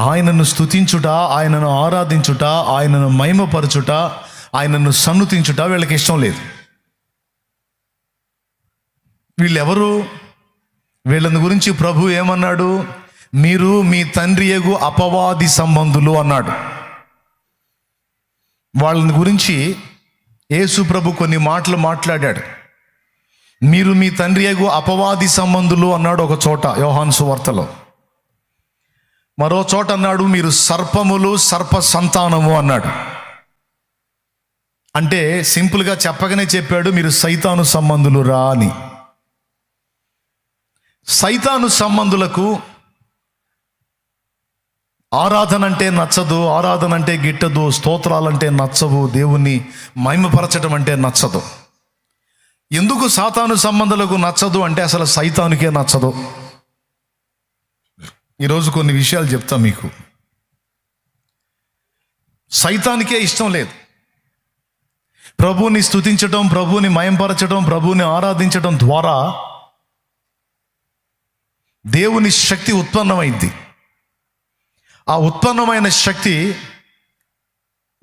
ఆయనను స్తుతించుట ఆయనను ఆరాధించుట ఆయనను మహిమపరచుట ఆయనను సన్నుతించుట వీళ్ళకి ఇష్టం లేదు. వీళ్ళెవరు? వీళ్ళని గురించి ప్రభు ఏమన్నాడు? మీరు మీ తండ్రి ఎగు అపవాది సంబంధులు అన్నాడు. వాళ్ళని గురించి యేసు ప్రభు కొన్ని మాటలు మాట్లాడాడు. మీరు మీ తండ్రి ఎగు అపవాది సంబంధులు అన్నాడు ఒక చోట యోహాన్సు వార్తలో మరో చోట అన్నాడు మీరు సర్పములు సర్ప సంతానము అన్నాడు. అంటే సింపుల్గా చెప్పగానే చెప్పాడు మీరు సైతాను సంబంధులు రా అని. సైతాను సంబంధులకు ఆరాధన అంటే నచ్చదు ఆరాధన అంటే గిట్టదు స్తోత్రాలంటే నచ్చవు దేవుణ్ణి మహిమపరచడం అంటే నచ్చదు. ఎందుకు సాతాను సంబంధాలకు నచ్చదు అంటే అసలు సైతానుకే నచ్చదు. ఈరోజు కొన్ని విషయాలు చెప్తా మీకు. సైతానికే ఇష్టం లేదు. ప్రభువుని స్థుతించడం ప్రభువుని మయంపరచడం ప్రభువుని ఆరాధించడం ద్వారా దేవుని శక్తి ఉత్పన్నమైంది. ఆ ఉత్పన్నమైన శక్తి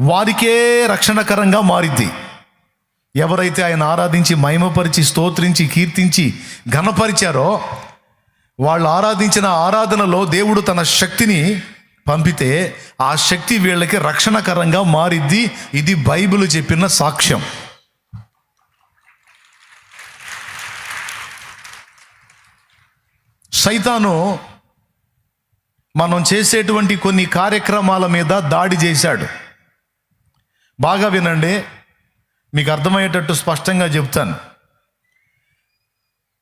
వారికే రక్షణకరంగా మారిద్ది ఎవరైతే ఆయన ఆరాధించి మహిమపరిచి స్తోత్రించి కీర్తించి ఘనపరిచారో వాళ్ళు ఆరాధించిన ఆరాధనలో దేవుడు తన శక్తిని పంపితే ఆ శక్తి వీళ్ళకి రక్షణకరంగా మారిద్ది. ఇది బైబిల్ చెప్పిన సాక్ష్యం. సైతాను మనం చేసేటువంటి కొన్ని కార్యక్రమాల మీద దాడి చేశాడు. బాగా వినండి మీకు అర్థమయ్యేటట్టు స్పష్టంగా చెప్తాను.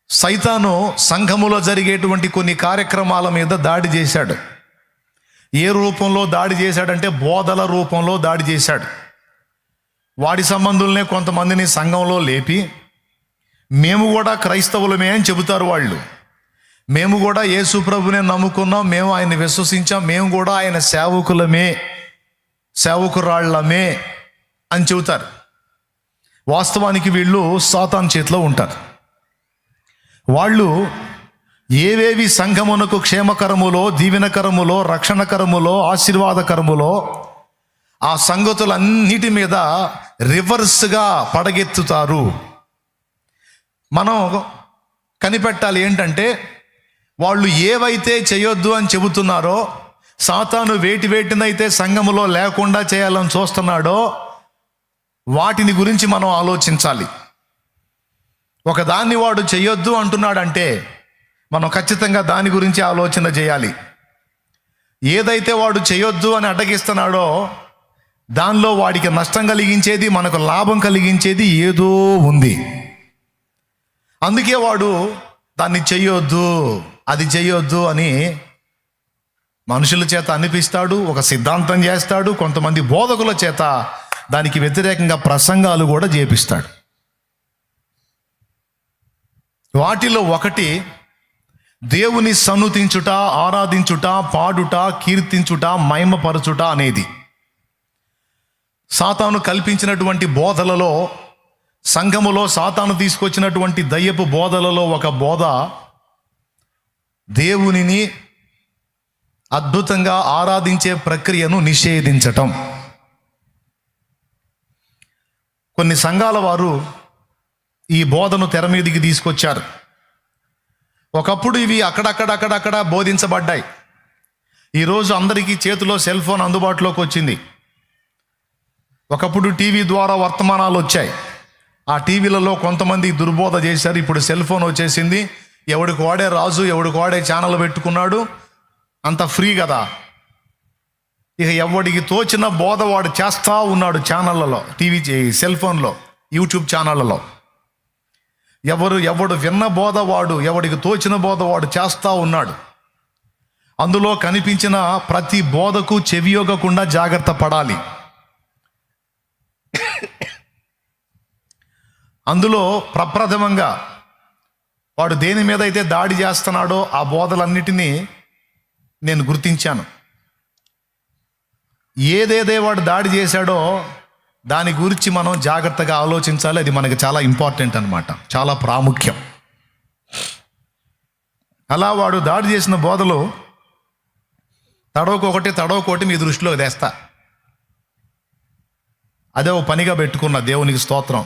సైతాను సంఘములో జరిగేటువంటి కొన్ని కార్యక్రమాల మీద దాడి చేశాడు. ఏ రూపంలో దాడి చేశాడంటే బోధల రూపంలో దాడి చేశాడు. వాడి సంబంధుల్నే కొంతమందిని సంఘంలో లేపి మేము కూడా క్రైస్తవులమే అని చెబుతారు వాళ్ళు. మేము కూడా యేసు ప్రభునే నమ్ముకున్నాం మేము ఆయన విశ్వసించాం మేము కూడా ఆయన సేవకులమే సేవకురాళ్ళమే అని చెబుతారు. వాస్తవానికి వీళ్ళు సాతాన్ చేతిలో ఉంటారు. వాళ్ళు ఏవేవి సంఘమునకు క్షేమకరములో దీవెనకరములో రక్షణకరములో ఆశీర్వాదకరములో ఆ సంగతులన్నిటి మీద రివర్స్గా పడగెత్తుతారు. మనం కనిపెట్టాలి ఏంటంటే వాళ్ళు ఏవైతే చేయొద్దు అని చెబుతున్నారో సాతాను వేటి వేటినైతే సంఘములో లేకుండా చేయాలని చూస్తున్నాడో వాటిని గురించి మనం ఆలోచించాలి. ఒక దాన్ని వాడు చేయొద్దు అంటున్నాడంటే మనం ఖచ్చితంగా దాని గురించి ఆలోచన చేయాలి. ఏదైతే వాడు చేయొద్దు అని అడ్డగిస్తున్నాడో దానిలో వాడికి నష్టం కలిగించేది మనకు లాభం కలిగించేది ఏదో ఉంది. అందుకే వాడు దాన్ని చేయొద్దు అది చేయొద్దు అని మనుషుల చేత అనిపిస్తాడు ఒక సిద్ధాంతం చేస్తాడు కొంతమంది బోధకుల చేత దానికి వ్యతిరేకంగా ప్రసంగాలు కూడా చేపిస్తాడు. వాటిలో ఒకటి దేవుని సన్నుతించుట ఆరాధించుట పాడుట కీర్తించుట మహిమపరచుట అనేది. సాతాను కల్పించినటువంటి బోధలలో సంఘములో సాతాను తీసుకొచ్చినటువంటి దయ్యపు బోధలలో ఒక బోధ దేవునిని అద్భుతంగా ఆరాధించే ప్రక్రియను నిషేధించటం. కొన్ని సంఘాల వారు ఈ బోధను తెర మీదికి తీసుకొచ్చారు. ఒకప్పుడు ఇవి అక్కడక్కడక్కడక్కడ బోధించబడ్డాయి. ఈరోజు అందరికీ చేతిలో సెల్ ఫోన్ అందుబాటులోకి వచ్చింది. ఒకప్పుడు టీవీ ద్వారా వర్తమానాలు వచ్చాయి. ఆ టీవీలలో కొంతమంది దుర్బోధ చేశారు. ఇప్పుడు సెల్ ఫోన్ వచ్చేసింది. ఎవడికి వాడే రాజు ఎవడికి వాడే ఛానల్ పెట్టుకున్నాడు అంత ఫ్రీ కదా. ఇక ఎవడికి తోచిన బోధ వాడు చేస్తూ ఉన్నాడు ఛానళ్ళలో టీవీ సెల్ ఫోన్లో యూట్యూబ్ ఛానళ్ళలో. ఎవరు ఎవడు విన్న బోధ వాడు ఎవడికి తోచిన బోధవాడు చేస్తూ ఉన్నాడు. అందులో కనిపించిన ప్రతి బోధకు చెవియోగకుండా జాగ్రత్త పడాలి. అందులో ప్రప్రథమంగా వాడు దేని మీద అయితే దాడి చేస్తున్నాడో ఆ బోధలన్నిటినీ నేను గుర్తించాను. ఏదేదే వాడు దాడి చేశాడో దాని గురించి మనం జాగ్రత్తగా ఆలోచించాలి. అది మనకి చాలా ఇంపార్టెంట్ అనమాట చాలా ప్రాముఖ్యం. అలా వాడు దాడి చేసిన బోధలో తడవకొకటి తడవకొకటి మీ దృష్టిలో తెస్తా. అదే ఓ పనిగా పెట్టుకున్న దేవునికి స్తోత్రం.